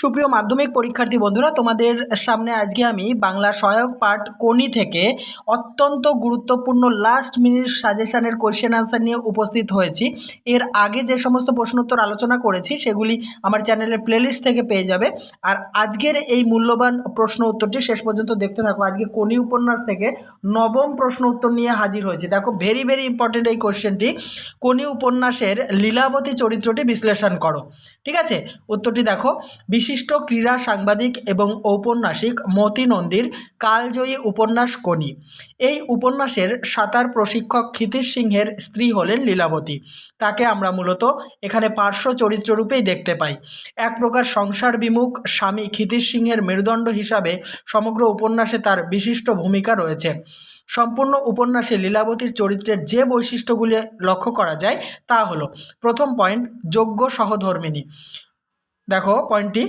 সুপ্রিয় মাধ্যমিক পরীক্ষার্থী বন্ধুরা, তোমাদের সামনে আজকে আমি বাংলা সহায়ক পাঠ কোনি থেকে অত্যন্ত গুরুত্বপূর্ণ লাস্ট মিনিট সাজেশনের কোয়েশ্চেন আনসার নিয়ে উপস্থিত হয়েছি। এর আগে যে সমস্ত প্রশ্নোত্তর আলোচনা করেছি, সেগুলি আমার চ্যানেলের প্লেলিস্ট থেকে পেয়ে যাবে। আর আজকের এই মূল্যবান প্রশ্ন উত্তরটি শেষ পর্যন্ত দেখতে থাকো। আজকে কোনি উপন্যাস থেকে নবম প্রশ্ন উত্তর নিয়ে হাজির হয়েছে। দেখো ভেরি ভেরি ইম্পর্টেন্ট এই কোয়েশ্চেনটি কোনি উপন্যাসের লীলাবতী চরিত্রটি বিশ্লেষণ করো। ঠিক আছে? উত্তরটি দেখো বিশিষ্ট ক্রীড়া সাংবাদিক এবং ঔপন্যাসিক মতি নন্দীর কালজয়ী উপন্যাস কোনি এই উপন্যাসের সাঁতার প্রশিক্ষক ক্ষিতিশ সিংহের স্ত্রী হলেন লীলাবতী। তাকে আমরা মূলত এখানে পার্শ্ব চরিত্ররূপেই দেখতে পাই। এক প্রকার সংসার বিমুখ স্বামী ক্ষিতিশ সিংহের মেরুদণ্ড হিসাবে সমগ্র উপন্যাসে তার বিশিষ্ট ভূমিকা রয়েছে। সম্পূর্ণ উপন্যাসে লীলাবতীর চরিত্রের যে বৈশিষ্ট্যগুলি লক্ষ্য করা যায় তা হলো, প্রথম পয়েন্ট, যোগ্য সহধর্মিণী দেখো পয়েন্টটি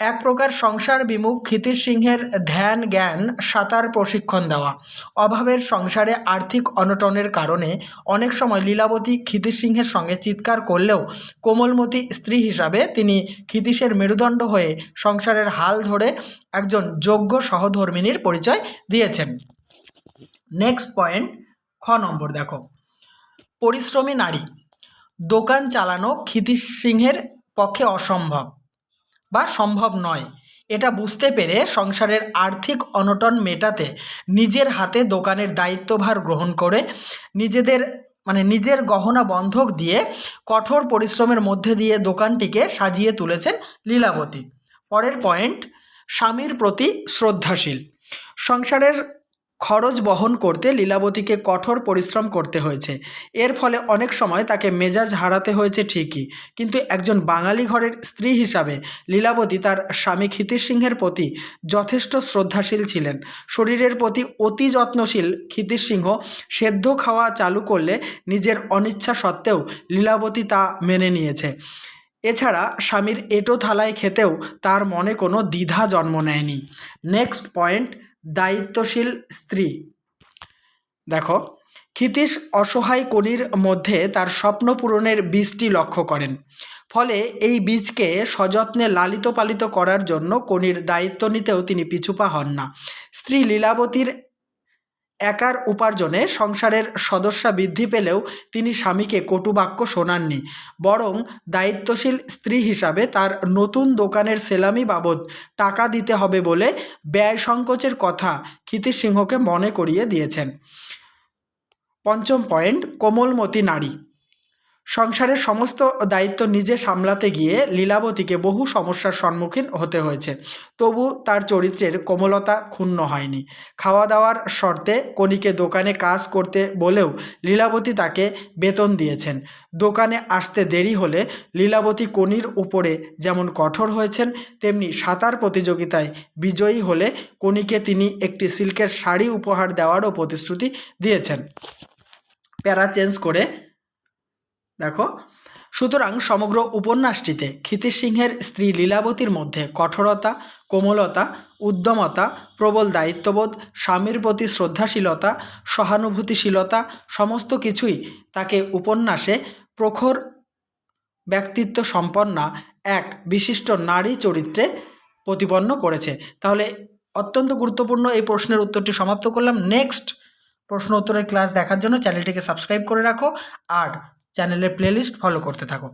এক প্রকার সংসার বিমুখ ক্ষিতিশ সিংহের ধ্যান, জ্ঞান, সাঁতার প্রশিক্ষণ দেওয়া। অভাবের সংসারে আর্থিক অনটনের কারণে অনেক সময় লীলাবতী ক্ষিতিশ সিংহের সঙ্গে চিৎকার করলেও কোমলমতি স্ত্রী হিসাবে তিনি ক্ষিতীশের মেরুদণ্ড হয়ে সংসারের হাল ধরে একজন যোগ্য সহধর্মিণীর পরিচয় দিয়েছেন। নেক্সট পয়েন্ট খ নম্বর দেখো। পরিশ্রমী নারী, দোকান চালানো ক্ষিতীশ সিংহের পক্ষে অসম্ভব। বা সম্ভব নয়। এটা বুঝতে পেরে সংসারের আর্থিক অনটন মেটাতে নিজের হাতে দোকানের দায়িত্বভার গ্রহণ করে নিজেদের মানে নিজের গহনা বন্ধক দিয়ে কঠোর পরিশ্রমের মধ্যে দিয়ে দোকানটিকে সাজিয়ে তুলেছেন লীলাবতী। পরের পয়েন্ট স্বামীর প্রতি শ্রদ্ধাশীল। সংসারের খরচ বহন করতে লীলাবতীকে কঠোর পরিশ্রম করতে হয়েছে। এর ফলে অনেক সময় তাকে মেজাজ হারাতে হয়েছে ঠিকই, কিন্তু একজন বাঙালি ঘরের স্ত্রী হিসাবে লীলাবতী তার স্বামী ক্ষিতিশ সিংহের প্রতি যথেষ্ট শ্রদ্ধাশীল ছিলেন। শরীরের প্রতি অতি যত্নশীল ক্ষিতিশ সিংহ সেদ্ধ খাওয়া চালু করলে নিজের অনিচ্ছা সত্ত্বেও লীলাবতী তা মেনে নিয়েছে। এছাড়া স্বামীর এঁটো থালায় খেতেও তার মনে কোনো দ্বিধা জন্ম নেয়নি। নেক্সট পয়েন্ট দায়িত্বশীল স্ত্রী। দেখো, ক্ষিতীশ অসহায় কনির মধ্যে তার স্বপ্ন পূরণের বীজটি লক্ষ্য করেন। ফলে এই বীজকে সযত্নে লালিত পালিত করার জন্য কনির দায়িত্ব নিতেও তিনি পিছুপা হন না। স্ত্রী লীলাবতীর একার উপার্জনে সংসারের সদস্যা বৃদ্ধি পেলেও তিনি স্বামীকে কটুবাক্য শোনাননি। বরং দায়িত্বশীল স্ত্রী হিসাবে তার নতুন দোকানের সেলামি বাবদ টাকা দিতে হবে বলে ব্যয় সংকোচের কথা ক্ষিতির সিংহকে মনে করিয়ে দিয়েছেন। পঞ্চম পয়েন্ট, কোমলমতি নারী। সংসারের সমস্ত দায়িত্ব নিজে সামলাতে গিয়ে লীলাবতীকে বহু সমস্যার সম্মুখীন হতে হয়েছে। তবু তার চরিত্রের কোমলতা ক্ষুণ্ণ হয়নি। খাওয়া দাওয়ার শর্তে কণিকে দোকানে কাজ করতে বলেও লীলাবতী তাকে বেতন দিয়েছেন। দোকানে আসতে দেরি হলে লীলাবতী কনির উপরে যেমন কঠোর হয়েছেন, তেমনি সাঁতার প্রতিযোগিতায় বিজয়ী হলে কণিকে তিনি একটি সিল্কের শাড়ি উপহার দেওয়ারও প্রতিশ্রুতি দিয়েছেন। প্যারা চেঞ্জ করে দেখো, সুতরাং সমগ্র উপন্যাসটিতে ক্ষিতিশ সিংহের স্ত্রী লীলাবতীর মধ্যে কঠোরতা, কোমলতা, উদ্যমতা, প্রবল দায়িত্ববোধ, স্বামীর প্রতি শ্রদ্ধাশীলতা, সহানুভূতিশীলতা সমস্ত কিছুই তাকে উপন্যাসে প্রখর ব্যক্তিত্ব সম্পন্না এক বিশিষ্ট নারী চরিত্রে প্রতিপন্ন করেছে। তাহলে অত্যন্ত গুরুত্বপূর্ণ এই প্রশ্নের উত্তরটি সমাপ্ত করলাম। নেক্সট প্রশ্ন উত্তরের ক্লাস দেখার জন্য চ্যানেলটিকে সাবস্ক্রাইব করে রাখো। আর চ্যানেলের প্লেলিস্ট ফলো করতে থাকো।